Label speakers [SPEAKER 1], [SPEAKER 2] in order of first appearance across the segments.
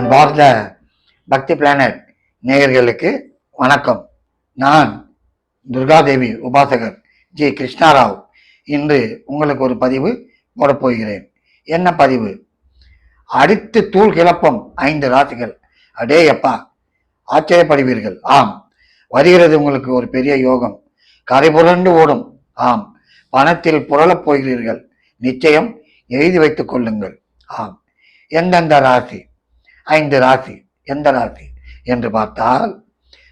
[SPEAKER 1] அன்பார்ந்த பக்தி பிளானட் நேயர்களுக்கு வணக்கம். நான் துர்காதேவி உபாசகர் ஜி கிருஷ்ணாராவ். இன்று உங்களுக்கு ஒரு பதிவு போடப்போகிறேன். என்ன பதிவு? அடித்து தூள் கிளப்பம் ஐந்து ராசிகள். அடே அப்பா ஆச்சரியப்படுவீர்கள். ஆம் வருகிறது உங்களுக்கு ஒரு பெரிய யோகம். கரை புரண்டு ஓடும். ஆம் பணத்தில் புரளப் போகிறீர்கள். நிச்சயம் எழுதி வைத்துக் கொள்ளுங்கள். ஆம் எந்தெந்த ராசி? ஐந்து ராசி. எந்த ராசி? என்று பார்த்தால்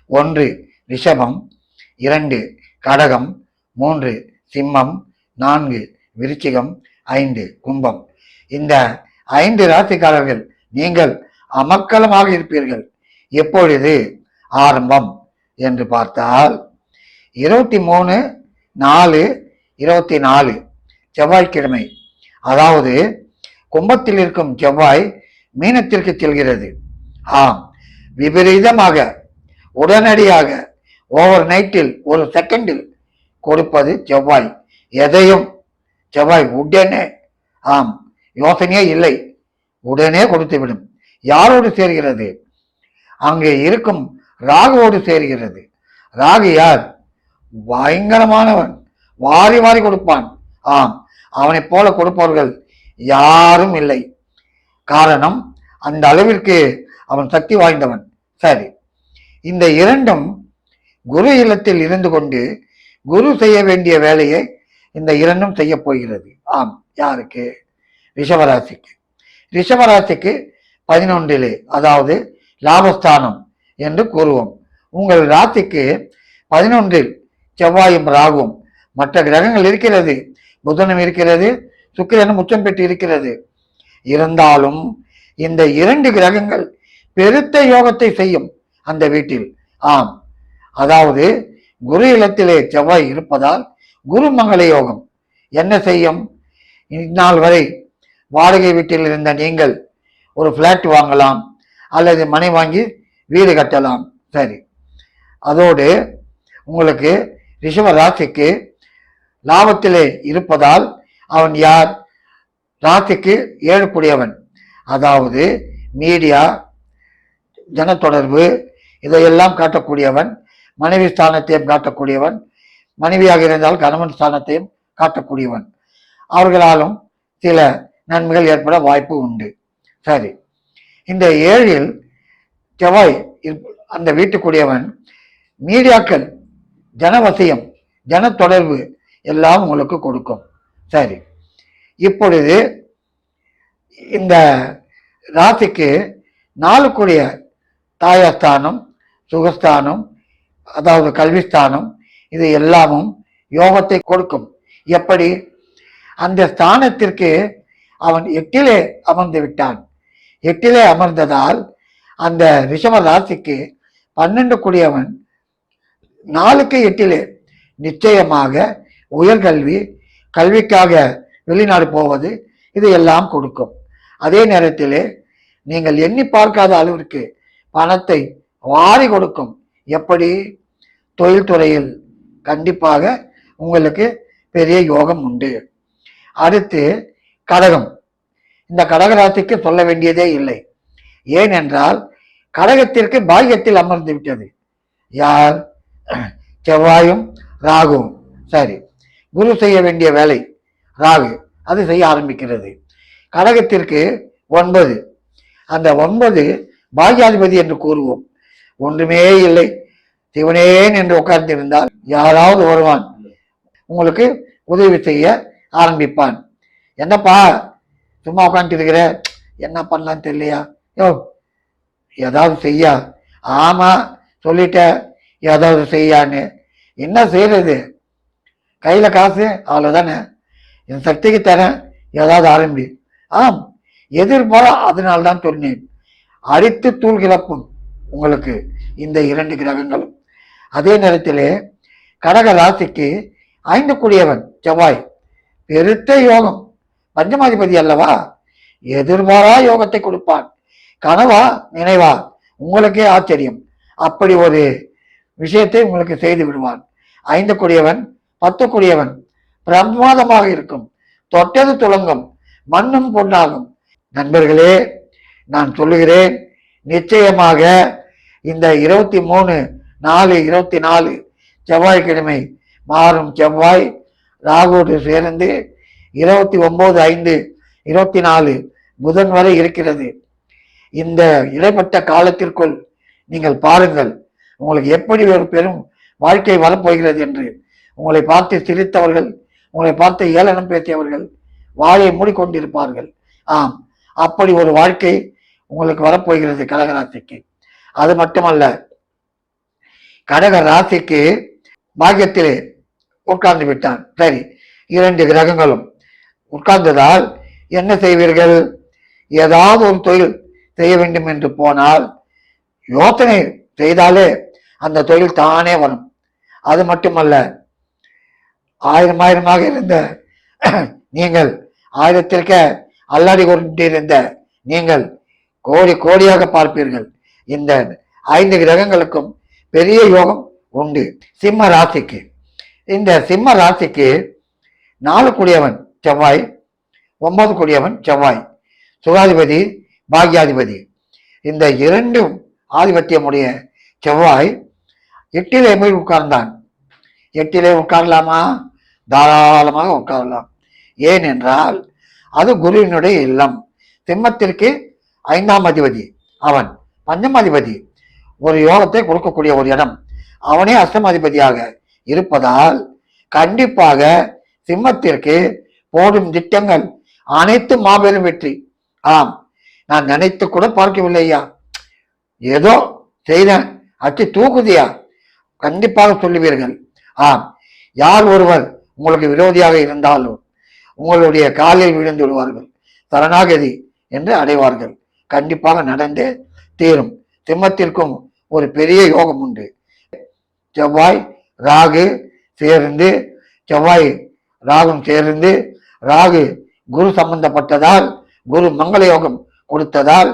[SPEAKER 1] ஒன்று ரிஷபம் இரண்டு கடகம் மூன்று சிம்மம் நான்கு விருச்சிகம் ஐந்து கும்பம். இந்த ஐந்து ராசிக்காரர்கள் நீங்கள் அமக்கலமாக இருப்பீர்கள். எப்பொழுது? ஆரம்பம் என்று பார்த்தால் இருபத்தி மூணு நாலு இருபத்தி நாலு செவ்வாய்க்கிழமை. அதாவது கும்பத்தில் இருக்கும் செவ்வாய் மீனத்திற்கு செல்கிறது. ஆம் விபரீதமாக உடனடியாக ஓவர் நைட்டில் ஒரு செகண்டில் கொடுப்பது செவ்வாய். எதையும் செவ்வாய் உடனே ஆம் யோசனையே இல்லை. உடனே கொடுத்துவிடும். யாரோடு சேர்கிறது? அங்கே இருக்கும் ராகுவோடு சேர்கிறது. ராகு யார்? பயங்கரமானவன். வாரி வாரி கொடுப்பான். ஆம் அவனைப் போல கொடுப்பவர்கள் யாரும் இல்லை. காரணம் அந்த அளவிற்கு அவன் சக்தி வாய்ந்தவன். சரி. இந்த இரண்டும் குரு இல்லத்தில் இருந்து கொண்டு குரு செய்ய வேண்டிய வேலையை இந்த இரண்டும் செய்ய போகிறது. ஆம். யாருக்கு? ரிஷவராசிக்கு ரிஷவராசிக்கு பதினொன்றிலே அதாவது லாபஸ்தானம் என்று கூறுவோம். உங்கள் ராசிக்கு பதினொன்றில் செவ்வாயும் ராகும் மற்ற கிரகங்கள் இருக்கிறது. புதனும் இருக்கிறது. சுக்கிரனும் உச்சம் பெற்று இருக்கிறது. இருந்தாலும் இந்த இரண்டு கிரகங்கள் பெருத்த யோகத்தை செய்யும் அந்த வீட்டில். ஆம். அதாவது குரு இல்லத்திலே செவ்வாய் இருப்பதால் குரு மங்கள யோகம். என்ன செய்யும்? இந்நாள் வரை வாடகை வீட்டில் இருந்த நீங்கள் ஒரு பிளாட் வாங்கலாம் அல்லது மனை வாங்கி வீடு கட்டலாம். சரி. அதோடு உங்களுக்கு ரிஷப ராசிக்கு லாபத்திலே இருப்பதால் அவன் யார்? ராசிக்கு ஏழக்கூடியவன் அதாவது மீடியா ஜனத்தொடர்பு இதையெல்லாம் காட்டக்கூடியவன் மனைவி ஸ்தானத்தையும் காட்டக்கூடியவன் மனைவியாக இருந்தால் கணவன் ஸ்தானத்தையும் காட்டக்கூடியவன். அவர்களாலும் சில நன்மைகள் ஏற்பட வாய்ப்பு உண்டு. சரி. இந்த ஏழில் செவ்வாய் அந்த வீட்டுக்குரியவன் மீடியாக்கள் ஜனவசியம் ஜன தொடர்பு எல்லாம் உங்களுக்கு கொடுக்கும். சரி. இப்பொழுது இந்த ராசிக்கு நாளுக்குரிய தாயஸ்தானம் சுகஸ்தானம் அதாவது கல்விஸ்தானம் இது எல்லாமும் யோகத்தை கொடுக்கும். எப்படி? அந்த ஸ்தானத்திற்கு அவன் எட்டிலே அமர்ந்து விட்டான். எட்டிலே அமர்ந்ததால் அந்த ரிஷம ராசிக்கு பன்னெண்டு கூடியவன் நாளுக்கு எட்டிலே நிச்சயமாக உயர்கல்வி கல்விக்காக வெளிநாடு போவது இது எல்லாம் கொடுக்கும். அதே நேரத்திலே நீங்கள் எண்ணி பார்க்காத அளவிற்கு பணத்தை வாரி கொடுக்கும். எப்படி? தொழில்துறையில் கண்டிப்பாக உங்களுக்கு பெரிய யோகம் உண்டு. அடுத்து கடகம். இந்த கடகராசிக்கு சொல்ல வேண்டியதே இல்லை. ஏனென்றால் கடகத்திற்கு பாக்கியத்தில் அமர்ந்து விட்டது. யார்? செவ்வாயும் ராகுவும். சரி. குரு செய்ய வேண்டிய வேலை. ராகு. அது செய்ய ஆரம்பிக்கிறது. கடகத்திற்கு ஒன்பது. அந்த ஒன்பது பாக்யாதிபதி என்று கூறுவோம். ஒன்றுமே இல்லை. சிவனேன் என்று உட்கார்ந்திருந்தால் யாராவது வருவான் உங்களுக்கு உதவி செய்ய ஆரம்பிப்பான். என்னப்பா சும்மா உட்காந்துட்டு இருக்கிற என்ன பண்ணலான்னு தெரியலையா? யோ ஏதாவது செய்யா. ஆமா சொல்லிட்ட. ஏதாவது செய்யான்னு. என்ன செய்யறது கையில காசு அவ்வளவுதானே? என் சக்திக்கு தரேன். ஏதாவது ஆரம்பி. ஆம் எதிர்பாரா அதனால தான் சொன்னேன். அடித்து தூள் கிளப்பும் உங்களுக்கு இந்த இரண்டு கிரகங்களும். அதே நேரத்திலே கடக ராசிக்கு ஐந்து கூடியவன் செவ்வாய். பெருத்த யோகம். பஞ்சமாதிபதி அல்லவா? எதிர்பாரா யோகத்தை கொடுப்பான். கனவா நினைவா? உங்களுக்கே ஆச்சரியம். அப்படி ஒரு விஷயத்தை உங்களுக்கு செய்து விடுவான். ஐந்து கூடியவன் பத்து கூடியவன் பிரமாதமாக இருக்கும். தொட்டது துளங்கும் மண்ணும் பொன்னாகும். நண்பர்களே நான் சொல்லுகிறேன் நிச்சயமாக இந்த இருபத்தி மூணு நாலு இருபத்தி நாலு செவ்வாய்க்கிழமை மாறும் செவ்வாய் ராகுவோடு சேர்ந்து இருபத்தி ஒன்பது ஐந்து இருபத்தி நாலு புதன் வரை இருக்கிறது. இந்த இடைப்பட்ட காலத்திற்குள் நீங்கள் பாருங்கள் உங்களுக்கு எப்படி ஒரு பெரும் வாழ்க்கை வரப்போகிறது என்று. உங்களை பார்த்து சிரித்தவர்கள் உங்களை பார்த்து ஏளனம் பேசியவர்கள் வாயை மூடிக்கொண்டிருப்பார்கள். ஆம் அப்படி ஒரு வாழ்க்கை உங்களுக்கு வரப்போகிறது கடகராசிக்கு. அது மட்டுமல்ல கடக ராசிக்கு பாக்கியத்திலே உட்கார்ந்து விட்டான். சரி இரண்டு கிரகங்களும் உட்கார்ந்ததால் என்ன செய்வீர்கள்? ஏதாவது ஒரு தொழில் செய்ய வேண்டும் என்று போனால் யோசனை செய்தாலே அந்த தொழில் தானே வரும். அது மட்டுமல்ல ஆயிரம் ஆயிரமாக இருந்த நீங்கள் ஆயிரத்திற்க அல்லாடி கொண்டிருந்த நீங்கள் கோடி கோடியாக பார்ப்பீர்கள். இந்த ஐந்து கிரகங்களுக்கும் பெரிய யோகம் உண்டு. சிம்ம ராசிக்கு. இந்த சிம்ம ராசிக்கு நாலு கூடியவன் செவ்வாய் ஒன்பது கூடியவன் செவ்வாய். சுகாதிபதி பாக்யாதிபதி. இந்த இரண்டும் ஆதிபத்தியமுடைய செவ்வாய் எட்டிலே போய் உட்கார்ந்தான். எட்டிலே உட்காரலாமா? தாராளமாக உட்காரலாம். ஏனென்றால் அது குருவினுடைய இல்லம். சிம்மத்திற்கு ஐந்தாம் அதிபதி. அவன் பஞ்சம் அதிபதி ஒரு யோகத்தை கொடுக்கக்கூடிய ஒரு இடம். அவனே அஷ்டமாதிபதியாக இருப்பதால் கண்டிப்பாக சிம்மத்திற்கு போடும் திட்டங்கள் அனைத்து மாபெரும் வெற்றி. ஆம் நான் நினைத்து கூட பார்க்கவில்லையா ஏதோ செய்தேன் அச்சு தூக்குதியா? கண்டிப்பாக சொல்லுவீர்கள். ஆம் யார் ஒருவர் உங்களுக்கு விரோதியாக இருந்தாலும் உங்களுடைய காலில் விழுந்து விடுவார்கள். சரணாகதி என்று அடைவார்கள். கண்டிப்பாக நடந்தே தீரும். சிம்மத்திற்கும் ஒரு பெரிய யோகம் உண்டு. செவ்வாய் ராகு சேர்ந்து செவ்வாய் ராகும் சேர்ந்து ராகு குரு சம்பந்தப்பட்டதால் குரு மங்கள யோகம் கொடுத்ததால்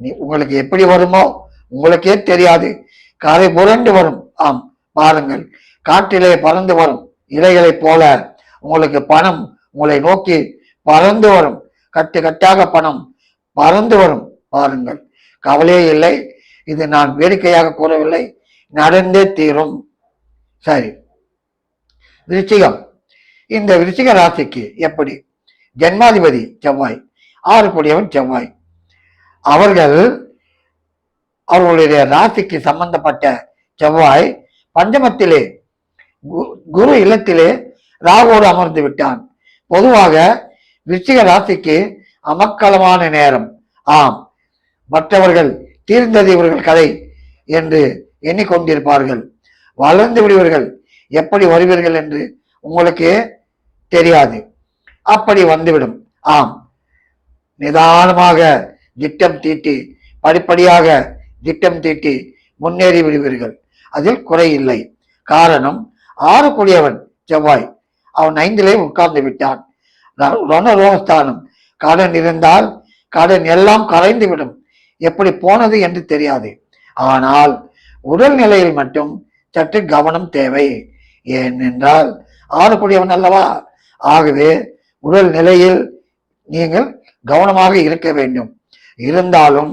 [SPEAKER 1] நீ உங்களுக்கு எப்படி வருமோ உங்களுக்கே தெரியாது. கரை புரண்டு வரும். ஆம் பாருங்கள். காற்றிலே பறந்து வரும். இலைகளைப் போல உங்களுக்கு பணம் உங்களை நோக்கி பறந்து வரும். கட்டு கட்டாக பணம் பறந்து வரும். பாருங்கள். கவலையே இல்லை. இது நான் வேடிக்கையாக கூறவில்லை. நடந்தே தீரும். சரி. விருச்சிகம். இந்த விருச்சிக ராசிக்கு எப்படி? ஜன்மாதிபதி செவ்வாய். ஆறு கூடியவன் செவ்வாய். அவர்கள் அவர்களுடைய ராசிக்கு சம்பந்தப்பட்ட செவ்வாய் பஞ்சமத்திலே குரு இல்லத்திலே ராகுவோடு அமர்ந்து விட்டான். பொதுவாக விருச்சிக ராசிக்கு அமக்கலமான நேரம். ஆம். மற்றவர்கள் தீர்ந்தது இவர்கள் கதை என்று எண்ணிக்கொண்டிருப்பார்கள். வளர்ந்து விடுவீர்கள் எப்படி வருவீர்கள் என்று உங்களுக்கே தெரியாது. அப்படி வந்துவிடும். ஆம். நிதானமாக திட்டம் தீட்டி படிப்படியாக திட்டம் தீட்டி முன்னேறி விடுவீர்கள். அதில் குறை இல்லை. காரணம் ஆறு கூடியவன் செவ்வாய் அவன் ஐந்திலே உட்கார்ந்து விட்டான் ரணரோகஸ்தானம் கடன் இருந்தால் கடன் எல்லாம் கரைந்து விடும் எப்படி போனது என்று தெரியாது. ஆனால் உடல் நிலையில் மட்டும் சற்று கவனம் தேவை ஏனென்றால் ஆறக்கூடியவன் அல்லவா ஆகவே உடல் நிலையில் நீங்கள் கவனமாக இருக்க வேண்டும் இருந்தாலும்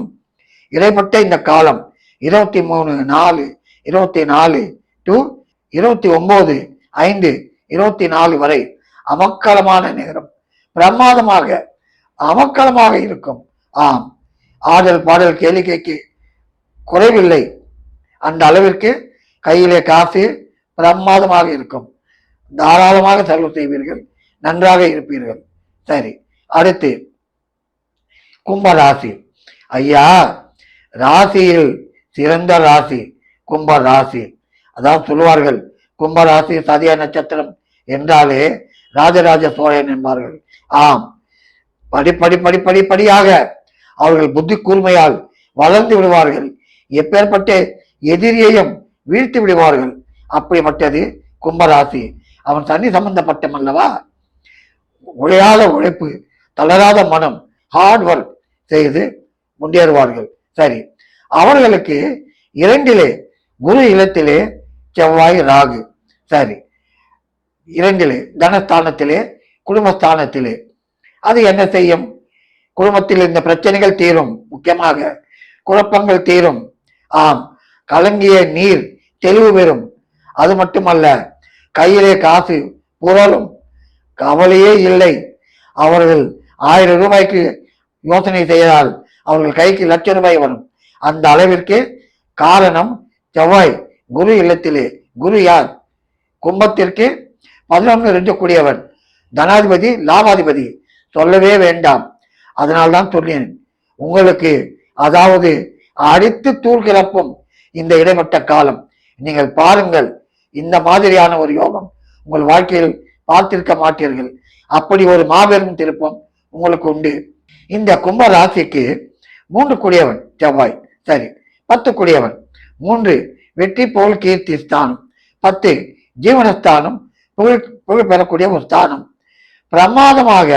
[SPEAKER 1] இடைப்பட்ட இந்த காலம் இருபத்தி மூணு நாலு இருபத்தி நாலு டு இருபத்தி ஒன்பது ஐந்து இருபத்தி நாலு வரை அமக்கலமான நேரம். பிரமாதமாக அமக்கலமாக இருக்கும். ஆம். ஆடல் பாடல் கேளிக்கைக்கு குறைவில்லை. அந்த அளவிற்கு கையிலே காசு பிரமாதமாக இருக்கும். தாராளமாக செலவு செய்வீர்கள். நன்றாக இருப்பீர்கள். சரி. அடுத்து கும்பராசி. ஐயா ராசியில் சிறந்த ராசி. கும்ப ராசி அதான் சொல்லுவார்கள் கும்பராசி சதிய நட்சத்திரம் என்றாலே ராஜராஜ சோழன் என்பார்கள். ஆம். படி படி படி படி படியாக அவர்கள் புத்தி கூர்மையால் வளர்ந்து விடுவார்கள். எப்பேற்பட்ட எதிரியையும் வீழ்த்தி விடுவார்கள். அப்படிப்பட்டது கும்பராசி. அவன் சனி சம்பந்தப்பட்டம் அல்லவா? உழையாத உழைப்பு தளராத மனம் ஹார்ட் ஒர்க் செய்து முன்னேறுவார்கள். சரி. அவர்களுக்கு இரண்டிலே குரு இல்லத்திலே செவ்வாய் ராகு. சரி. இரண்டிலே தனஸ்தானத்திலே குடும்பஸ்தானத்திலே. அது என்ன செய்யும்? குடும்பத்தில் இந்த பிரச்சனைகள் தீரும். முக்கியமாக குழப்பங்கள் தீரும். ஆம். கலங்கிய நீர் தெளிவு பெறும். அது மட்டுமல்ல கையிலே காசு புரளும். கவலையே இல்லை. அவர்கள் ஆயிரம் ரூபாய்க்கு யோசனை செய்தால் அவர்கள் கைக்கு லட்ச ரூபாய் வரும். அந்த அளவிற்கு காரணம் செவ்வாய். குரு இல்லத்திலே. குரு யார்? கும்பத்திற்கு பதினொன்று இருக்கக்கூடியவன். தனாதிபதி லாபாதிபதி. சொல்லவே வேண்டாம். அதனால்தான் சொன்னேன். உங்களுக்கு அதாவது அடித்து தூள் கிளப்பும் இந்த இடைப்பட்ட காலம். நீங்கள் பாருங்கள் இந்த மாதிரியான ஒரு யோகம் உங்கள் வாழ்க்கையில் பார்த்திருக்க மாட்டீர்கள். அப்படி ஒரு மாபெரும் திருப்பம் உங்களுக்கு உண்டு. இந்த கும்ப ராசிக்கு மூன்று கூடியவன் செவ்வாய். சரி பத்து கூடியவன். மூன்று வெற்றி புகழ் கீர்த்தி ஸ்தானம் பத்து ஜீவனஸ்தானம் புகழ் புகழ் பெறக்கூடிய ஒரு ஸ்தானம். பிரமாதமாக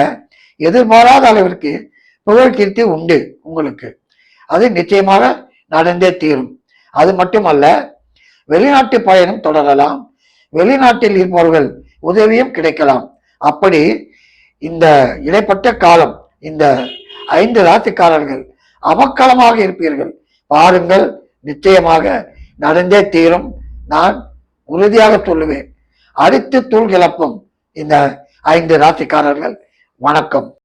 [SPEAKER 1] எதிர்பாராத அளவிற்கு புகழ் கீர்த்தி உண்டு உங்களுக்கு. அது நிச்சயமாக நடந்தே தீரும். அது மட்டுமல்ல வெளிநாட்டு பயணம் தொடரலாம். வெளிநாட்டில் இருப்பவர்கள் உதவியும் கிடைக்கலாம். அப்படி இந்த இடைப்பட்ட காலம் இந்த ஐந்து ராசிக்காரர்கள் அமக்களமாக இருப்பீர்கள். பாருங்கள் நிச்சயமாக நடந்தே தீரும். நான் உறுதியாக சொல்லுவேன். அடித்து தூள் கிளப்பும் இந்த ஐந்து ராசிக்காரர்கள். வணக்கம்.